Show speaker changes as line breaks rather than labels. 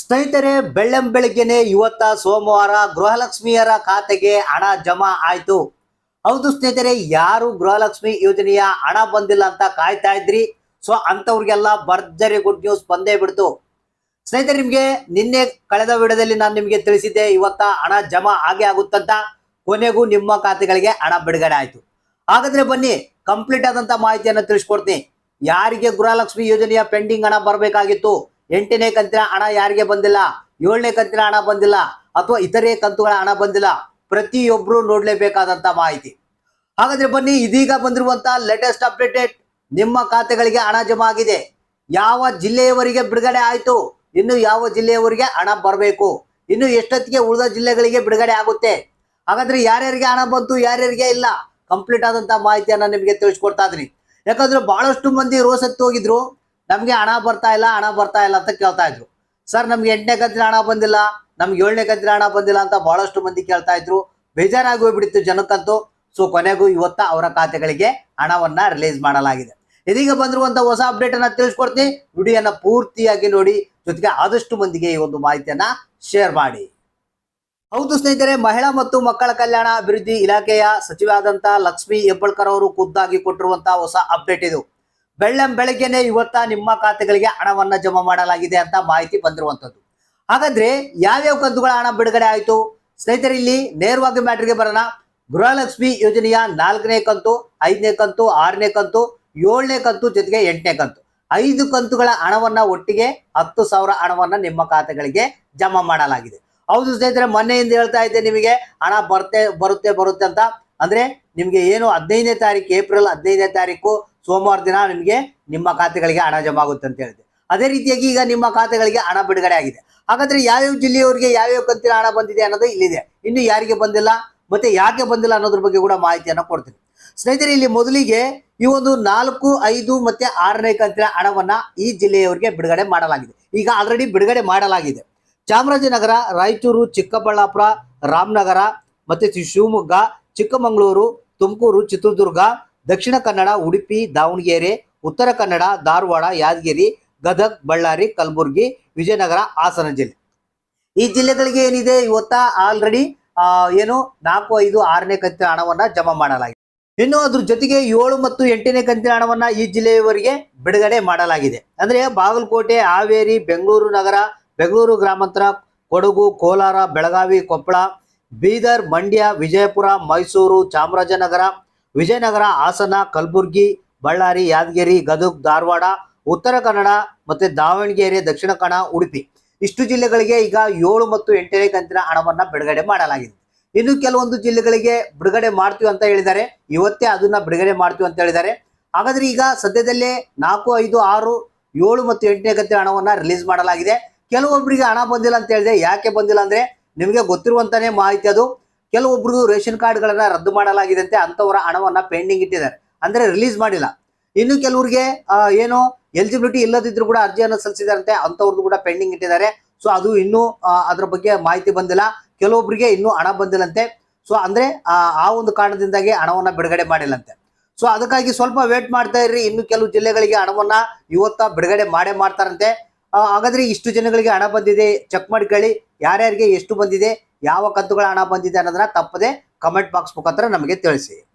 ಸ್ನೇಹಿತರೆ, ಬೆಳ್ಳಂ ಬೆಳಗ್ಗೆನೆ ಇವತ್ತ ಸೋಮವಾರ ಗೃಹಲಕ್ಷ್ಮಿಯರ ಖಾತೆಗೆ ಹಣ ಜಮಾ ಆಯ್ತು. ಹೌದು ಸ್ನೇಹಿತರೆ, ಯಾರು ಗೃಹಲಕ್ಷ್ಮಿ ಯೋಜನೆಯ ಹಣ ಬಂದಿಲ್ಲ ಅಂತ ಕಾಯ್ತಾ ಇದ್ರಿ? ಸೊ ಅಂತವ್ರಿಗೆಲ್ಲ ಭರ್ಜರಿ ಗುಡ್ ನ್ಯೂಸ್ ಬಂದೇ ಬಿಡ್ತು. ಸ್ನೇಹಿತರೆ, ನಿಮ್ಗೆ ನಿನ್ನೆ ಕಳೆದ ವಿಡಿಯೋದಲ್ಲಿ ನಾನು ನಿಮ್ಗೆ ತಿಳಿಸಿದ್ದೆ, ಇವತ್ತ ಹಣ ಜಮಾ ಆಗೇ ಆಗುತ್ತಂತ. ಕೊನೆಗೂ ನಿಮ್ಮ ಖಾತೆಗಳಿಗೆ ಹಣ ಬಿಡುಗಡೆ ಆಯ್ತು. ಹಾಗಾದ್ರೆ ಬನ್ನಿ ಕಂಪ್ಲೀಟ್ ಆದಂತ ಮಾಹಿತಿಯನ್ನು ತಿಳಿಸ್ಕೊಡ್ತೀನಿ. ಯಾರಿಗೆ ಗೃಹಲಕ್ಷ್ಮಿ ಯೋಜನೆಯ ಪೆಂಡಿಂಗ್ ಹಣ ಬರಬೇಕಾಗಿತ್ತು? ಎಂಟನೇ ಕಂತಿನ ಹಣ ಯಾರಿಗೆ ಬಂದಿಲ್ಲ? ಏಳನೇ ಕಂತಿನ ಹಣ ಬಂದಿಲ್ಲ ಅಥವಾ ಇತರೆ ಕಂತುಗಳ ಹಣ ಬಂದಿಲ್ಲ? ಪ್ರತಿಯೊಬ್ರು ನೋಡ್ಲೇಬೇಕಾದಂತ ಮಾಹಿತಿ. ಹಾಗಾದ್ರೆ ಬನ್ನಿ, ಇದೀಗ ಬಂದಿರುವಂತಹ ಲೇಟೆಸ್ಟ್ ಅಪ್ಡೇಟೆಡ್ ನಿಮ್ಮ ಖಾತೆಗಳಿಗೆ ಹಣ ಜಮಾ ಆಗಿದೆ. ಯಾವ ಜಿಲ್ಲೆಯವರಿಗೆ ಬಿಡುಗಡೆ ಆಯ್ತು? ಇನ್ನು ಯಾವ ಜಿಲ್ಲೆಯವರಿಗೆ ಹಣ ಬರಬೇಕು? ಇನ್ನು ಎಷ್ಟೊತ್ತಿಗೆ ಉಳಿದ ಜಿಲ್ಲೆಗಳಿಗೆ ಬಿಡುಗಡೆ ಆಗುತ್ತೆ? ಹಾಗಾದ್ರೆ ಯಾರ್ಯಾರಿಗೆ ಹಣ ಬಂತು, ಯಾರ್ಯಾರಿಗೆ ಇಲ್ಲ? ಕಂಪ್ಲೀಟ್ ಆದಂತಹ ಮಾಹಿತಿಯನ್ನ ನಿಮಗೆ ತಿಳಿಸ್ಕೊಡ್ತಾ ಇದ್ದೀನಿ. ಯಾಕಂದ್ರೆ ಬಹಳಷ್ಟು ಮಂದಿ ರೋಸತ್ತು ಹೋಗಿದ್ರು ನಮ್ಗೆ ಹಣ ಬರ್ತಾ ಇಲ್ಲ, ಹಣ ಬರ್ತಾ ಇಲ್ಲ ಅಂತ ಕೇಳ್ತಾ ಇದ್ರು. ಸರ್, ನಮ್ಗೆ ಎಂಟನೇ ಕಂತಿನ ಹಣ ಬಂದಿಲ್ಲ, ನಮ್ಗೆ ಏಳನೇ ಕಂತಿನ ಹಣ ಬಂದಿಲ್ಲ ಅಂತ ಬಹಳಷ್ಟು ಮಂದಿ ಕೇಳ್ತಾ ಇದ್ರು. ಬೇಜಾರಾಗಿ ಹೋಗ್ಬಿಟ್ಟಿತ್ತು ಜನಕ್ಕಂತೂ. ಸೊ, ಕೊನೆಗೂ ಇವತ್ತ ಅವರ ಖಾತೆಗಳಿಗೆ ಹಣವನ್ನ ರಿಲೀಸ್ ಮಾಡಲಾಗಿದೆ. ಇದೀಗ ಬಂದಿರುವಂತ ಹೊಸ ಅಪ್ಡೇಟ್ ಅನ್ನ ತಿಳಿಸ್ಕೊಡ್ತೀನಿ. ವಿಡಿಯೋನ ಪೂರ್ತಿಯಾಗಿ ನೋಡಿ, ಜೊತೆಗೆ ಆದಷ್ಟು ಮಂದಿಗೆ ಈ ಒಂದು ಮಾಹಿತಿಯನ್ನ ಶೇರ್ ಮಾಡಿ. ಹೌದು ಸ್ನೇಹಿತರೆ, ಮಹಿಳಾ ಮತ್ತು ಮಕ್ಕಳ ಕಲ್ಯಾಣ ಅಭಿವೃದ್ಧಿ ಇಲಾಖೆಯ ಸಚಿವಾದಂತ ಲಕ್ಷ್ಮಿ ಹೆಬ್ಬಳ್ಕರ್ ಅವರು ಖುದ್ದಾಗಿ ಕೊಟ್ಟಿರುವಂತಹ ಹೊಸ ಅಪ್ಡೇಟ್ ಇದು. ಬೆಳ್ಳಂ ಬೆಳಗ್ಗೆನೆ ಇವತ್ತ ನಿಮ್ಮ ಖಾತೆಗಳಿಗೆ ಹಣವನ್ನ ಜಮಾ ಮಾಡಲಾಗಿದೆ ಅಂತ ಮಾಹಿತಿ ಬಂದಿರುವಂತದ್ದು ಹಾಗಾದ್ರೆ ಯಾವ್ಯಾವ ಕಂತುಗಳ ಹಣ ಬಿಡುಗಡೆ ಆಯ್ತು? ಸ್ನೇಹಿತರೆ, ಇಲ್ಲಿ ನೇರವಾಗಿ ಮ್ಯಾಟ್ರಿಗೆ ಬರೋಣ. ಗೃಹಲಕ್ಷ್ಮಿ ಯೋಜನೆಯ ನಾಲ್ಕನೇ ಕಂತು, ಐದನೇ ಕಂತು, ಆರನೇ ಕಂತು, ಏಳನೇ ಕಂತು ಜೊತೆಗೆ ಎಂಟನೇ ಕಂತು. ಐದು ಕಂತುಗಳ ಹಣವನ್ನ ಒಟ್ಟಿಗೆ ಹತ್ತು ಸಾವಿರ ಹಣವನ್ನ ನಿಮ್ಮ ಖಾತೆಗಳಿಗೆ ಜಮಾ ಮಾಡಲಾಗಿದೆ. ಹೌದು ಸ್ನೇಹಿತರೆ, ಮೊನ್ನೆಯಿಂದ ಹೇಳ್ತಾ ಇದ್ದೆ ನಿಮಗೆ, ಹಣ ಬರುತ್ತೆ ಬರುತ್ತೆ ಬರುತ್ತೆ ಅಂತ. ಅಂದ್ರೆ ನಿಮ್ಗೆ ಏನು ಹದಿನೈದನೇ ತಾರೀಕು, ಏಪ್ರಿಲ್ ಹದಿನೈದನೇ ತಾರೀಕು ಸೋಮವಾರ ದಿನ ನಿಮಗೆ ನಿಮ್ಮ ಖಾತೆಗಳಿಗೆ ಹಣ ಜಮಾ ಆಗುತ್ತೆ ಅಂತ ಹೇಳಿದೆ. ಅದೇ ರೀತಿಯಾಗಿ ಈಗ ನಿಮ್ಮ ಖಾತೆಗಳಿಗೆ ಹಣ ಬಿಡುಗಡೆ ಆಗಿದೆ. ಹಾಗಾದ್ರೆ ಯಾವ್ಯಾವ ಜಿಲ್ಲೆಯವರಿಗೆ ಯಾವ್ಯಾವ ಕಂತಿನ ಹಣ ಬಂದಿದೆ ಅನ್ನೋದು ಇಲ್ಲಿದೆ. ಇನ್ನು ಯಾರಿಗೆ ಬಂದಿಲ್ಲ ಮತ್ತೆ ಯಾಕೆ ಬಂದಿಲ್ಲ ಅನ್ನೋದ್ರ ಬಗ್ಗೆ ಕೂಡ ಮಾಹಿತಿಯನ್ನು ಕೊಡ್ತೀನಿ. ಸ್ನೇಹಿತರೆ, ಇಲ್ಲಿ ಮೊದಲಿಗೆ ಈ ಒಂದು ನಾಲ್ಕು, ಐದು ಮತ್ತೆ ಆರನೇ ಕಂತಿನ ಹಣವನ್ನ ಈ ಜಿಲ್ಲೆಯವರಿಗೆ ಬಿಡುಗಡೆ ಮಾಡಲಾಗಿದೆ. ಈಗ ಆಲ್ರೆಡಿ ಬಿಡುಗಡೆ ಮಾಡಲಾಗಿದೆ. ಚಾಮರಾಜನಗರ, ರಾಯಚೂರು, ಚಿಕ್ಕಬಳ್ಳಾಪುರ, ರಾಮನಗರ ಮತ್ತೆ ಶಿವಮೊಗ್ಗ, ಚಿಕ್ಕಮಗಳೂರು, ತುಮಕೂರು, ಚಿತ್ರದುರ್ಗ ದಕ್ಷಿಣ ಕನ್ನಡ, ಉಡುಪಿ, ದಾವಣಗೆರೆ, ಉತ್ತರ ಕನ್ನಡ, ಧಾರವಾಡ, ಯಾದಗಿರಿ, ಗದಗ್, ಬಳ್ಳಾರಿ, ಕಲಬುರಗಿ, ವಿಜಯನಗರ, ಹಾಸನ ಜಿಲ್ಲೆ. ಈ ಜಿಲ್ಲೆಗಳಿಗೆ ಏನಿದೆ? ಇವತ್ತ ಆಲ್ರೆಡಿ ಏನು ನಾಲ್ಕು, ಐದು, ಆರನೇ ಕಂತಿನ ಹಣವನ್ನ ಜಮಾ ಮಾಡಲಾಗಿದೆ. ಇನ್ನು ಅದ್ರ ಜೊತೆಗೆ ಏಳು ಮತ್ತು ಎಂಟನೇ ಕಂತಿನ ಹಣವನ್ನ ಈ ಜಿಲ್ಲೆಯವರಿಗೆ ಬಿಡುಗಡೆ ಮಾಡಲಾಗಿದೆ. ಅಂದ್ರೆ ಬಾಗಲಕೋಟೆ, ಹಾವೇರಿ, ಬೆಂಗಳೂರು ನಗರ, ಬೆಂಗಳೂರು ಗ್ರಾಮಾಂತರ, ಕೊಡಗು, ಕೋಲಾರ, ಬೆಳಗಾವಿ, ಕೊಪ್ಪಳ, ಬೀದರ್, ಮಂಡ್ಯ, ವಿಜಯಪುರ, ಮೈಸೂರು, ಚಾಮರಾಜನಗರ ವಿಜಯನಗರ, ಹಾಸನ, ಕಲಬುರ್ಗಿ, ಬಳ್ಳಾರಿ, ಯಾದಗಿರಿ, ಗದಗ್, ಧಾರವಾಡ, ಉತ್ತರ ಕನ್ನಡ ಮತ್ತೆ ದಾವಣಗೆರೆ, ದಕ್ಷಿಣ ಕನ್ನಡ, ಉಡುಪಿ. ಇಷ್ಟು ಜಿಲ್ಲೆಗಳಿಗೆ ಈಗ ಏಳು ಮತ್ತು ಎಂಟನೇ ಕಂತಿನ ಹಣವನ್ನ ಬಿಡುಗಡೆ ಮಾಡಲಾಗಿದೆ. ಇನ್ನು ಕೆಲವೊಂದು ಜಿಲ್ಲೆಗಳಿಗೆ ಬಿಡುಗಡೆ ಮಾಡ್ತೀವಿ ಅಂತ ಹೇಳಿದ್ದಾರೆ. ಇವತ್ತೇ ಅದನ್ನ ಬಿಡುಗಡೆ ಮಾಡ್ತೀವಿ ಅಂತ ಹೇಳಿದ್ದಾರೆ. ಹಾಗಾದ್ರೆ ಈಗ ಸದ್ಯದಲ್ಲೇ ನಾಲ್ಕು, ಐದು, ಆರು, ಏಳು ಮತ್ತು ಎಂಟನೇ ಕಂತಿನ ಹಣವನ್ನ ರಿಲೀಸ್ ಮಾಡಲಾಗಿದೆ. ಕೆಲವೊಬ್ಬರಿಗೆ ಹಣ ಬಂದಿಲ್ಲ ಅಂತ ಹೇಳಿದೆ ಯಾಕೆ ಬಂದಿಲ್ಲ ಅಂದ್ರೆ ನಿಮಗೆ ಗೊತ್ತಿರುವಂತಾನೆ ಮಾಹಿತಿ ಅದು. ಕೆಲವೊಬ್ರಿಗೂ ರೇಷನ್ ಕಾರ್ಡ್ಗಳನ್ನ ರದ್ದು ಮಾಡಲಾಗಿದೆ ಅಂತವರ ಹಣವನ್ನ ಪೆಂಡಿಂಗ್ ಇಟ್ಟಿದ್ದಾರೆ. ಅಂದ್ರೆ ರಿಲೀಸ್ ಮಾಡಿಲ್ಲ. ಇನ್ನು ಕೆಲವರಿಗೆ ಏನು ಎಲಿಜಿಬಿಲಿಟಿ ಇಲ್ಲದಿದ್ರು ಕೂಡ ಅರ್ಜಿಯನ್ನು ಸಲ್ಲಿಸಿದಾರಂತೆ ಅಂತವ್ರದ್ದು ಕೂಡ ಪೆಂಡಿಂಗ್ ಇಟ್ಟಿದ್ದಾರೆ. ಸೊ ಅದು ಇನ್ನೂ ಅದರ ಬಗ್ಗೆ ಮಾಹಿತಿ ಬಂದಿಲ್ಲ. ಕೆಲವೊಬ್ಬರಿಗೆ ಇನ್ನೂ ಹಣ ಬಂದಿಲ್ಲಂತೆ. ಸೊ ಅಂದ್ರೆ, ಆ ಒಂದು ಕಾರಣದಿಂದಾಗಿ ಹಣವನ್ನ ಬಿಡುಗಡೆ ಮಾಡಿಲ್ಲಂತೆ. ಸೊ ಅದಕ್ಕಾಗಿ ಸ್ವಲ್ಪ ವೇಟ್ ಮಾಡ್ತಾ ಇರ್ರಿ. ಇನ್ನು ಕೆಲವು ಜಿಲ್ಲೆಗಳಿಗೆ ಹಣವನ್ನ ಇವತ್ತ ಬಿಡುಗಡೆ ಮಾಡೇ ಮಾಡ್ತಾರಂತೆ. ಹಾಗಾದ್ರೆ ಇಷ್ಟು ಜನಗಳಿಗೆ ಹಣ ಬಂದಿದೆ ಚೆಕ್ ಮಾಡ್ಕೊಳ್ಳಿ. ಯಾರ್ಯಾರಿಗೆ ಎಷ್ಟು ಬಂದಿದೆ ಯಾವ ಕಂತುಗಳ ಹಣ ಬಂದಿದೆ ಅನ್ನೋದನ್ನ ತಪ್ಪದೆ ಕಮೆಂಟ್ ಬಾಕ್ಸ್ ಮುಖಾಂತರ ನಮಗೆ ತಿಳಿಸಿ.